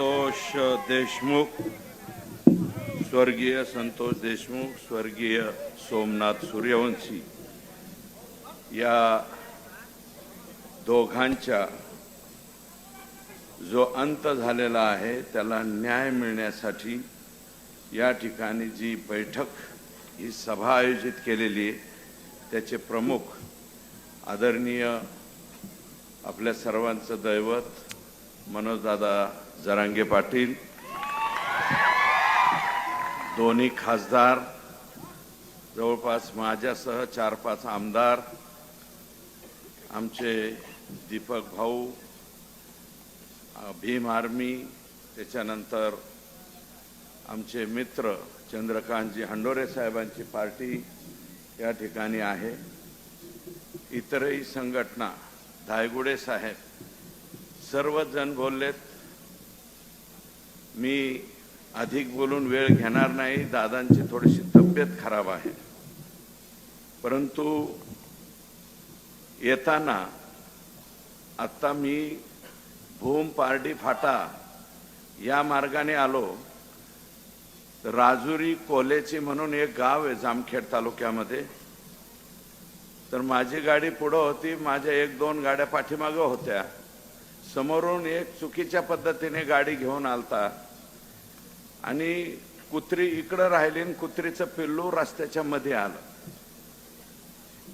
संतोष देशमुख स्वर्गीय संतोष देशमुख स्वर्गीय सोमनाथ सूर्यवंशी या दोघांच्या जो अंत झालेला आहे त्याला न्याय मिळण्यासाठी या ठिकाणी जी बैठक ही सभा आयोजित केलेली आहे त्याचे प्रमुख आदरणीय आपल्या सर्वांचं दैवत मनोजदादा जरांगे पाटील दोन्ही खासदार जवळपास माझ्यासह चार पाच आमदार आमचे दीपक भाऊ भीम आर्मी त्याच्यानंतर आमचे मित्र चंद्रकांतजी हंडोरे साहेबांची पार्टी या ठिकाणी आहे. इतरही संघटना धायगुडे साहेब सर्वजण बोललेत मी अधिक बोलून वेळ घेणार नाही. दादांची थोडीशी तब्येत खराब आहे. परंतु येताना आत्ता मी भूम पारडी फाटा या मार्गाने आलो. राजुरी कोलेची म्हणून एक गाव आहे जामखेड तालुक्यामध्ये. तर माझी गाडी पुढं होती. माझ्या एक दोन गाड्या पाठीमागं होत्या. समोरून एक चुकीच्या पद्धतीने गाडी घेऊन आलता. आणि कुत्री इकडं राहिली आणि कुत्रीचं पिल्लू रस्त्याच्या मध्ये आलं.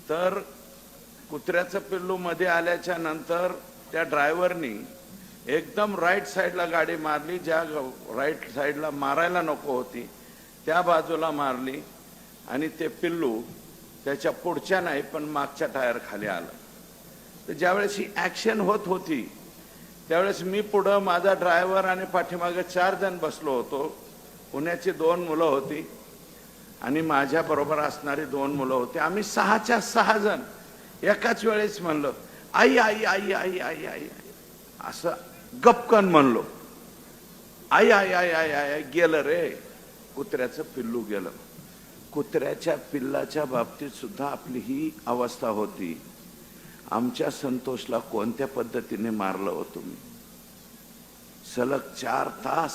तर कुत्र्याचं पिल्लू मध्ये आल्याच्यानंतर त्या ड्रायव्हरनी एकदम राईट साईडला गाडी मारली. ज्या राईट साईडला मारायला नको होती त्या बाजूला मारली आणि ते पिल्लू त्याच्या पुढच्या नाही पण मागच्या टायर खाली आलं. तर ज्यावेळेस ही ऍक्शन होत होती त्यावेळेस मी पुढं माझा ड्रायव्हर आणि पाठीमागे चार जण बसलो होतो. पुण्याची दोन मुलं होती आणि माझ्या बरोबर असणारी दोन मुलं होती. आम्ही सहाच्या सहा जण एकाच वेळेस म्हणलो आई आई आई आई आई आई असं गपकन म्हणलो. आई आई आई आई आई आई गेलं रे. कुत्र्याचं पिल्लू गेलं. कुत्र्याच्या पिल्लाच्या बाबतीत सुद्धा आपली ही अवस्था होती. आमच्या संतोषला कोणत्या पद्धतीने मारलं हो तुम्ही? सलग चार तास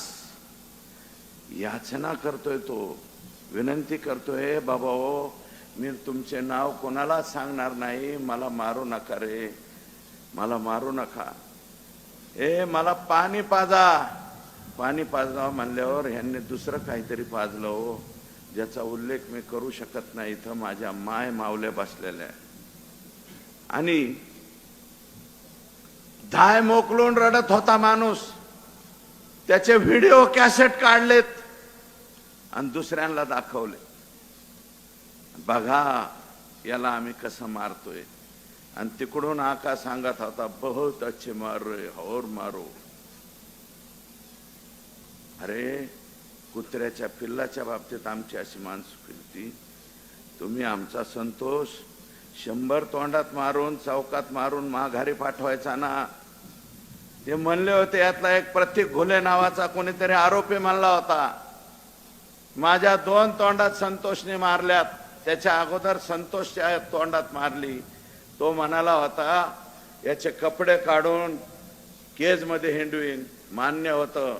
याचना करतोय तो. विनंती करतोय बाबा ओ मी तुमचे नाव कोणाला सांगणार नाही? मला मारू नका रे. मला मारू नका. ए मला पाणी पाजा. पाणी पाजा म्हणल्यावर ह्यांनी दुसरं काहीतरी पाजलं हो. ज्याचा उल्लेख मी करू शकत नाही इथं. माझ्या माय मावल्या बसलेल्या आहे. आणि धाय मोकलून रडत होता माणूस. त्याचे व्हिडिओ कॅसेट काढलेत आणि दुसऱ्यांना दाखवले. बघा याला आम्ही कसं मारतोय. आणि तिकडून आका सांगत होता बहुत अच्छे मारो हो रे और मारो. अरे कुत्र्याच्या पिल्लाच्या बाबतीत आमची अशी मानसिकती तुम्ही आमचा संतोष. शंभर तोंडात मारून चौकात मारून माघारी पाठवायचा ना. ते म्हणले होते यातला एक प्रत्येक घुले नावाचा कोणीतरी आरोपी म्हणला होता. माझ्या दोन तोंडात संतोषने मारल्यात. त्याच्या अगोदर संतोषच्या तोंडात मारली. तो म्हणाला होता याचे कपडे काढून केजमध्ये हिंडवीन. मान्य होतं.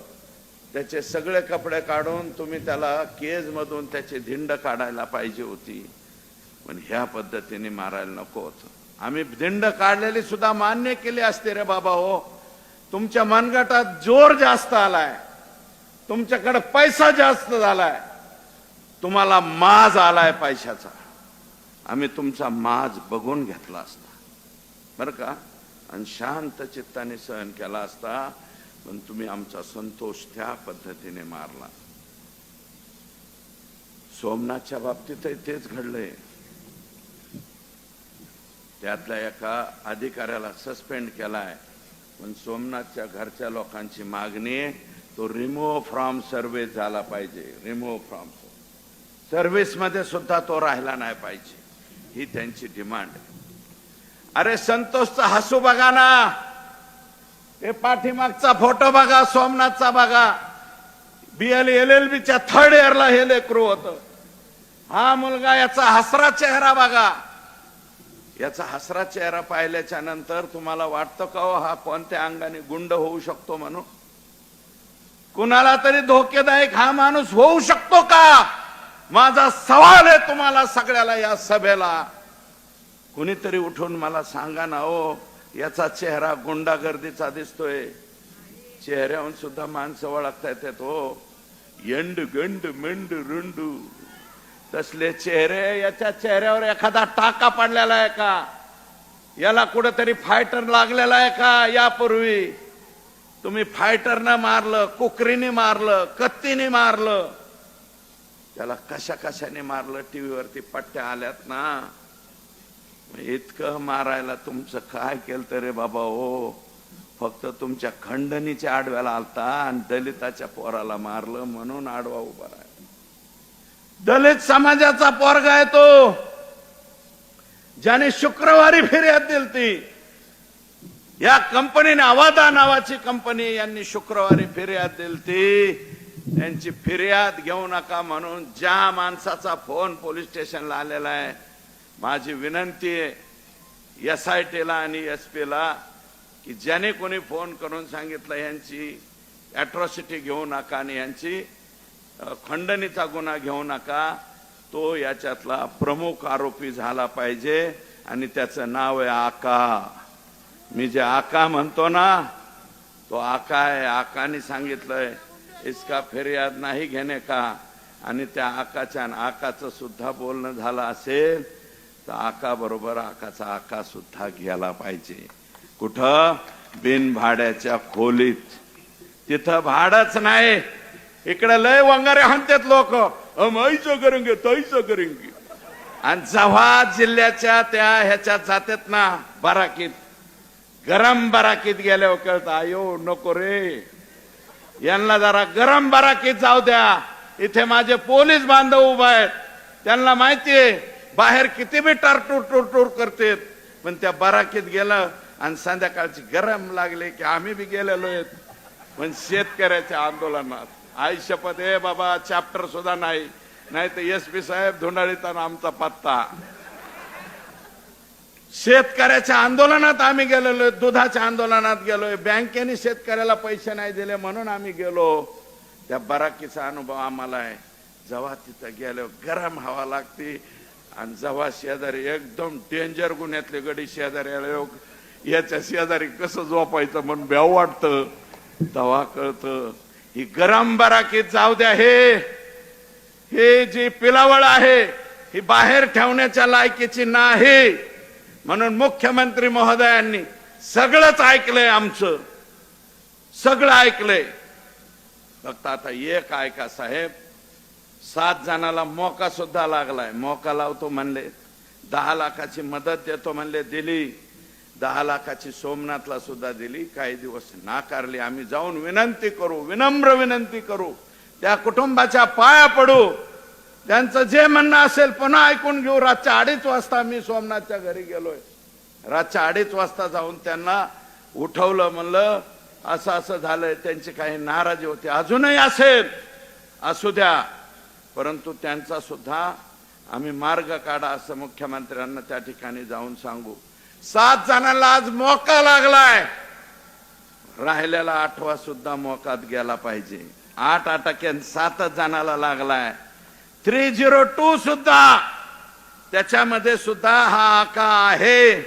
त्याचे सगळे कपडे काढून तुम्ही त्याला केजमधून त्याची धिंड काढायला पाहिजे होती. पण ह्या पद्धतीने मारायला नको होतं. आम्ही दिंड काढलेली सुद्धा मान्य केली असते रे बाबा हो. तुमच्या मनगटात जोर जास्त आलाय. तुमच्याकडे पैसा जास्त झालाय. तुम्हाला माज आलाय पैशाचा. आम्ही तुमचा माज बघून घेतला असता. बरं का? आणि शांत चित्ताने सहन केला असता पण तुम्ही आमचा संतोष त्या पद्धतीने मारला. सोमनाथच्या बाबतीतही तेच घडलंय. त्यातल्या एका अधिकाऱ्याला सस्पेंड केलाय. पण सोमनाथच्या घरच्या लोकांची मागणी तो रिमूव्ह फ्रॉम सर्व्हिस झाला पाहिजे. रिमूव्ह फ्रॉम सर्व्हिसमध्ये सुद्धा तो राहिला नाही पाहिजे. ही त्यांची डिमांड. आहे अरे संतोषचा हसू बघा ना. हे पाठीमागचा फोटो बघा सोमनाथचा बघा. बीएल एल एल बीच्या थर्ड इयरला हे लेकरू होत. हा मुलगा याचा हसरा चेहरा बघा. याचा हसरा चेहरा पाहिल्याच्या नंतर तुम्हाला वाटतं का हो हा कोणत्या अंगाने गुंड होऊ शकतो म्हणून? कुणाला तरी धोकेदायक हा माणूस होऊ शकतो का? माझा सवाल आहे तुम्हाला सगळ्याला या सभेला. कुणीतरी उठून मला सांगा ना ओ याचा चेहरा गुंडागर्दीचा दिसतोय. चेहऱ्याहून सुद्धा माणसं ओळखता येतात हो यंड गंड मेंड रुंडू. तसले चेहरे याच्या चेहऱ्यावर एखादा टाका पडलेला आहे का? याला कुठेतरी फायटर लागलेला आहे का? यापूर्वी तुम्ही फायटरनं मारलं कुकरीने मारलं कत्तीने मारलं त्याला कशा कशाने मारलं? टीव्हीवरती पट्ट्या आल्यात ना? इतकं मारायला तुमचं काय केलं तर रे बाबा हो? फक्त तुमच्या खंडणीच्या आडव्याला आलता आणि दलिताच्या पोराला मारलं म्हणून आडवा उभा राहिला. दलित समाजाचा पोरगा आहे तो. ज्याने शुक्रवारी फिर्याद दिली ती या कंपनीने अवादा नावाची कंपनी यांनी शुक्रवारी फिर्याद दिली ती यांची फिर्याद घेऊ नका म्हणून ज्या माणसाचा फोन पोलीस स्टेशनला आलेला आहे माझी विनंती आहे एस आय टीला आणि एस पीला की ज्याने कोणी फोन करून सांगितलं यांची अॅट्रॉसिटी घेऊ नका आणि यांची खंडणीचा गुन्हा घेऊ नका. तो याच्यातला प्रमुख आरोपी झाला पाहिजे आणि त्याचं नाव आहे आका. मी जे आका म्हणतो ना तो आका आहे. आकाने सांगितलंय इसका फिर्याद नाही घेणे का? आणि त्या आकाच्या आकाचं सुद्धा बोलणं झालं असेल तर आका बरोबर आकाचा आका सुद्धा घ्यायला पाहिजे. कुठं? बिन भाड्याच्या खोलीत. तिथं भाडच नाही. इकडे लय वंगारे हाणतात लोक. ऐचं करंगे तैचं करंगे. आणि जव्हा जिल्ह्याच्या त्या ह्याच्यात जातात ना बराकीत गरम बराकीत गेल्यावर कळत आयो नको रे. यांना जरा गरम बराकीत जाऊ द्या. इथे माझे पोलीस बांधव उभा आहेत. त्यांना माहितीये बाहेर किती बी टारटूर टूर टूर करतेत. पण त्या बराकीत गेलं आणि संध्याकाळची गरम लागले की आम्ही बी गेलेलो आहेत. पण शेतकऱ्याच्या आंदोलनात. आई शपथ ए बाबा चॅप्टर सुद्धा नाही. नाही तर एस पी साहेब धुंडाळीताना आमचा पत्ता. शेतकऱ्याच्या आंदोलनात आम्ही गेलेलो दुधाच्या आंदोलनात गेलोय बँकेने शेतकऱ्याला पैसे नाही दिले म्हणून आम्ही गेलो. त्या बराकीचा अनुभव आम्हाला आहे. जेव्हा तिथं गेलो गरम हवा लागते आणि जेव्हा शेजारी एकदम डेंजर गुन्ह्यातली गडी शेजारी आले याच्या शेजारी कसं झोपायचं? म्हणून ब्याव वाटतं. तेव्हा कळतं ही गरम बराकीत जाऊ द्या हे हे जी पिलावळ आहे ही बाहेर ठेवण्याच्या लायकीची नाही. म्हणून मुख्यमंत्री महोदयांनी सगळंच ऐकलंय आमचं. सगळं ऐकलंय. फक्त आता एक ऐका साहेब सात जणाला मोका सुद्धा लागलाय. मोका लावतो म्हणले दहा लाखाची मदत देतो म्हणले दिली. दहा लाखाची सोमनाथला सुद्धा दिली. काही दिवस नाकारली. आम्ही जाऊन विनंती करू विनम्र विनंती करू. त्या कुटुंबाच्या पाया पडू. त्यांचं जे म्हणणं असेल पुन्हा ऐकून घेऊ. रातच्या अडीच वाजता मी सोमनाथच्या घरी गेलोय. रातच्या अडीच वाजता जाऊन त्यांना उठवलं म्हणलं असं असं झालंय. त्यांची काही नाराजी होती. अजूनही असेल. असू द्या. परंतु त्यांचा सुद्धा आम्ही मार्ग काढा असं मुख्यमंत्र्यांना त्या ठिकाणी जाऊन सांगू. सात जणांना आज मोका लागलाय. राहिलेला आठवा सुद्धा मोकात गेला पाहिजे. आठ अटक्यान सातच जणाला लागलाय. थ्री झिरो टू सुद्धा. त्याच्यामध्ये सुद्धा हा आका आहे.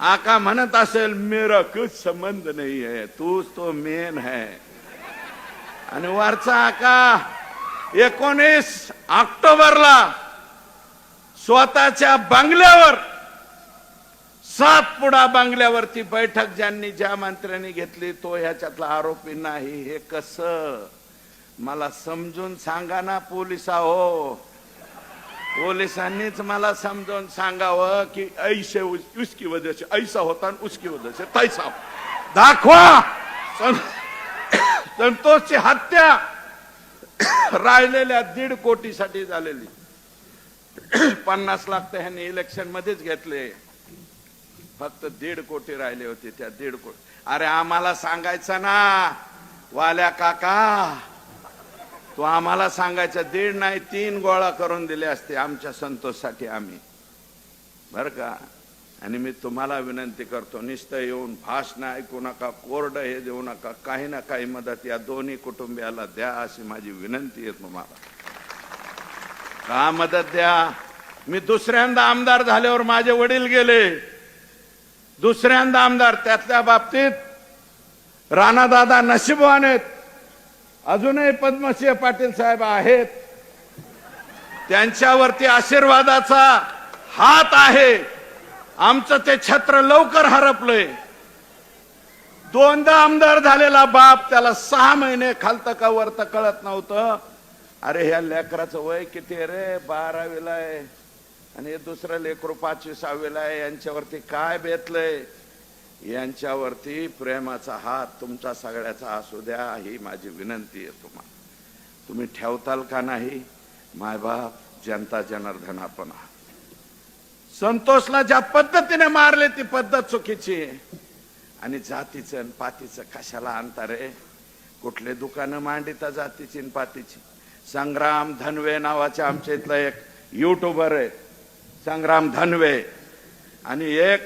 आका म्हणत असेल मेरा कुछ संबंध नाही है. तूच तो मेन है. आणि वरचा आका एकोणीस ऑक्टोबरला स्वतःच्या बंगल्यावर सातपुडा बांगल्यावरती बैठक ज्यांनी ज्या मंत्र्यांनी घेतली तो ह्याच्यातला आरोपी नाही. हे कस? मला समजून सांगा ना पोलिसा हो पोलिसांनीच मला समजून सांगावं की ऐसे उसकी वजह से ऐसा होता आणि उसकी वजह से तैसा हो. दाखवा! संतोषची हत्या राहिलेल्या दीड कोटीसाठी झालेली. पन्नास लाख तर ह्यांनी इलेक्शन मध्येच घेतले. फक्त दीड कोटी राहिले होते त्या दीड कोटी. अरे आम्हाला सांगायचं ना वाल्या काका तो आम्हाला सांगायचा दीड नाही तीन गोळा करून दिले असते आमच्या संतोषसाठी आम्ही. बर का? आणि मी तुम्हाला विनंती करतो नुसतं येऊन भाषण ऐकू नका कोरडं हे देऊ नका काही ना काही मदत या दोन्ही कुटुंबियाला द्या अशी माझी विनंती आहे तुम्हाला. का मदत द्या? मी दुसऱ्यांदा आमदार झाल्यावर माझे वडील गेले. दुसऱ्यांदा आमदार त्यातल्या बाबतीत राणादादा नशीबवान आहेत. अजूनही पद्मसिंह पाटील साहेब आहेत. त्यांच्यावरती आशीर्वादाचा हात आहे. आमचं ते छत्र लवकर हरपलंय. दोनदा आमदार झालेला बाप त्याला सहा महिने खालतं का वरतं कळत नव्हतं. अरे ह्या लेकराचं वय किती रे? बारावीला आहे. आणि हे दुसरं लेकरू पाचवी सहावीला आहे यांच्यावरती काय बेतलंय? यांच्यावरती प्रेमाचा हात तुमचा सगळ्याचा असू द्या ही माझी विनंती आहे तुम्हाला. तुम्ही ठेवताल का नाही? मायबाप जनता जनार्दन आपण आहात. संतोषला ज्या पद्धतीने मारले ती पद्धत चुकीची आहे. आणि जातीचं आणि पातीचं कशाला आणता रे कुठले दुकानं मांडिता जातीची आणि पातीची? संग्राम धनवे नावाचे आमच्या इथला एक युट्यूबर आहे. संग्राम धनवे. आणि एक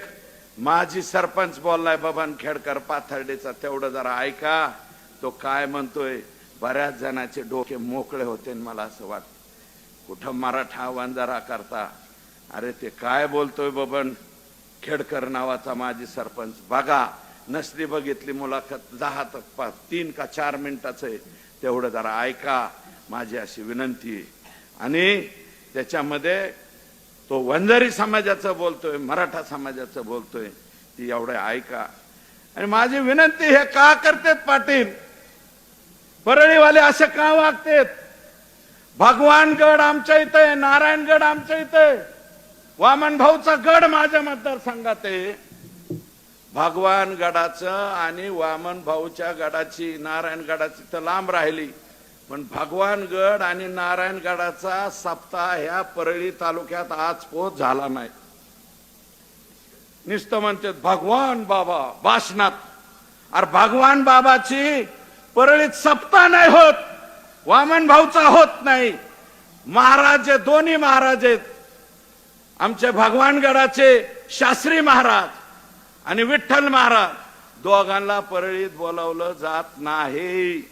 माजी सरपंच बोललाय बबन खेडकर पाथर्डीचा तेवढं जरा ऐका. तो काय म्हणतोय बऱ्याच जणांचे डोके मोकळे होते मला असं वाटतं. कुठं मराठा वंजारा करता? अरे ते काय बोलतोय बबन खेडकर नावाचा माजी सरपंच. बघा नसली बघितली मुलाखत दहा तक पाच तीन का चार मिनिटाचं आहे. तेवढं जरा ऐका. माझी अशी विनंती आणि त्याच्यामध्ये तो वंजारी समाजाचं बोलतोय मराठा समाजाचं बोलतोय ती एवढं ऐका. आणि माझी विनंती हे का करतेत पाटील? परळीवाले असे का वागतेत? भगवानगड आमच्या इथं आहे नारायणगड आमच्या इथं आहे वामन भाऊचा गड माझ्या मतदारसंघात आहे. भगवान गडाचं आणि वामन भाऊच्या गडाची नारायण गडाची तर लांब राहिली. पण भगवानगड आणि नारायणगडाचा सप्ताह ह्या परळी तालुक्यात आज पोच झाला नाही. नुसतं म्हणतात भगवान बाबा भाषणात अरे भगवान बाबाची परळीत सप्ताह नाही होत वामन भाऊचा होत नाही. महाराज दोन्ही महाराज आहेत. आमचे भगवानगडाचे शास्त्री महाराज आणि विठ्ठल महाराज. दोघांना परळीत बोलावलं जात नाही.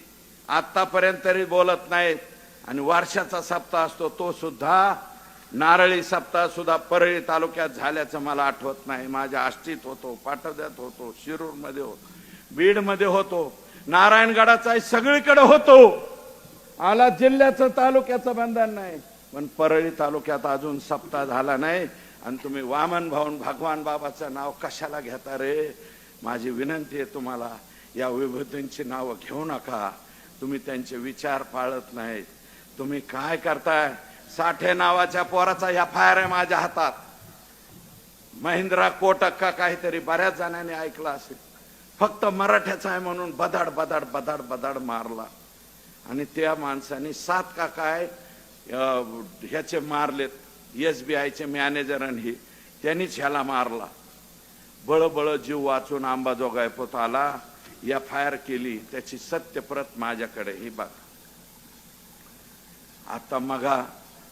आतापर्यंत तरी बोलत नाहीत. आणि वर्षाचा सप्ताह असतो तो सुद्धा नारळी सप्ताह सुद्धा परळी तालुक्यात झाल्याचं मला आठवत नाही. माझ्या आष्टीत होतो पाटोद्यात होतो शिरूरमध्ये होतो बीडमध्ये होतो नारायणगडाचा सगळीकडे होतो. आला जिल्ह्याचं तालुक्याचं बंधन नाही. पण परळी तालुक्यात अजून सप्ताह झाला नाही. आणि तुम्ही वामन भाऊन भगवान बाबाचं नाव कशाला घेता रे? माझी विनंती आहे तुम्हाला या विभूतींची नावं घेऊ नका. तुम्ही त्यांचे विचार पाळत नाहीत. तुम्ही काय करताय? साठे नावाच्या पोराचा या फायर आहे माझ्या हातात. महिंद्रा कोटक का काहीतरी बऱ्याच जणांनी ऐकलं असेल. फक्त मराठ्याचा आहे म्हणून बदाड बदाड बदाड बदाड मारला. आणि त्या माणसाने सात का काय ह्याचे मारलेत. एस बी आयचे मॅनेजर आणि हे. त्यांनीच ह्याला मारला. बळबळ जीव वाचून आंबाजोगाई पोत आला. एफ आय आर केली त्याची सत्यप्रत माझ्याकडे. ही बघा. आता मगा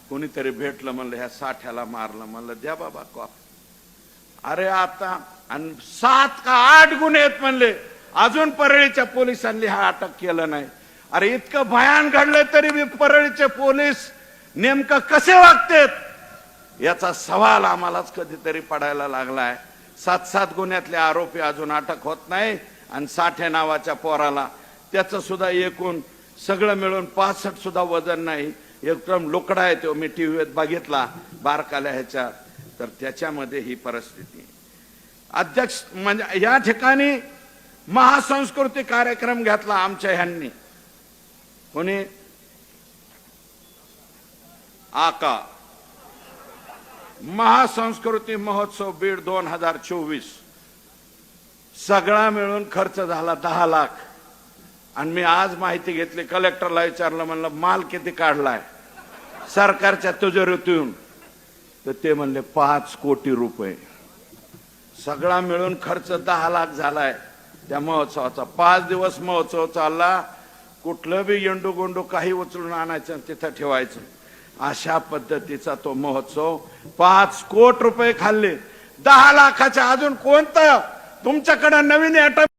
कोणीतरी भेटलं म्हणलं ह्या साठ्याला मारलं म्हणलं द्या बाबा कॉप. अरे आता आणि सात का आठ गुन्हे आहेत म्हणले. अजून परळीच्या पोलिसांनी हा अटक केलं नाही. अरे इतकं भयान घडलंय तरी मी परळीचे पोलीस नेमकं कसे वागतेत? याचा सवाल आम्हालाच कधीतरी पडायला लागलाय. सात सात गुन्ह्यातले आरोपी अजून अटक होत नाही. आणि साठे नावाच्या पोराला. त्याचं सुद्धा एकूण सगळं मिळून पासष्ट सुद्धा वजन नाही. एकदम लुकडा आहे तो. मी टीव्हीत बघितला बारकाल्या ह्याच्या. तर त्याच्यामध्ये ही परिस्थिती. अध्यक्ष म्हणजे या ठिकाणी महासंस्कृती कार्यक्रम घेतला आमच्या ह्यांनी. कोणी? आका. महासंस्कृती महोत्सव बीड दोन हजार चोवीस. सगळा मिळून खर्च झाला दहा लाख. आणि मी आज माहिती घेतली कलेक्टरला विचारलं म्हणलं माल किती काढलाय? सरकारच्या तिजोरीतून. तर ते म्हणले पाच कोटी रुपये. सगळा मिळून खर्च दहा लाख झालाय. त्या महोत्सवाचा पाच दिवस महोत्सव चालला. कुठलं बी येंडू गोंडू काही उचलून आणायचं तिथं ठेवायचं. अशा पद्धतीचा तो महोत्सव पाच कोट रुपये खाल्ले. दहा लाखाच्या अजून कोणतं? तुमच्याकडे नवीन ॲटम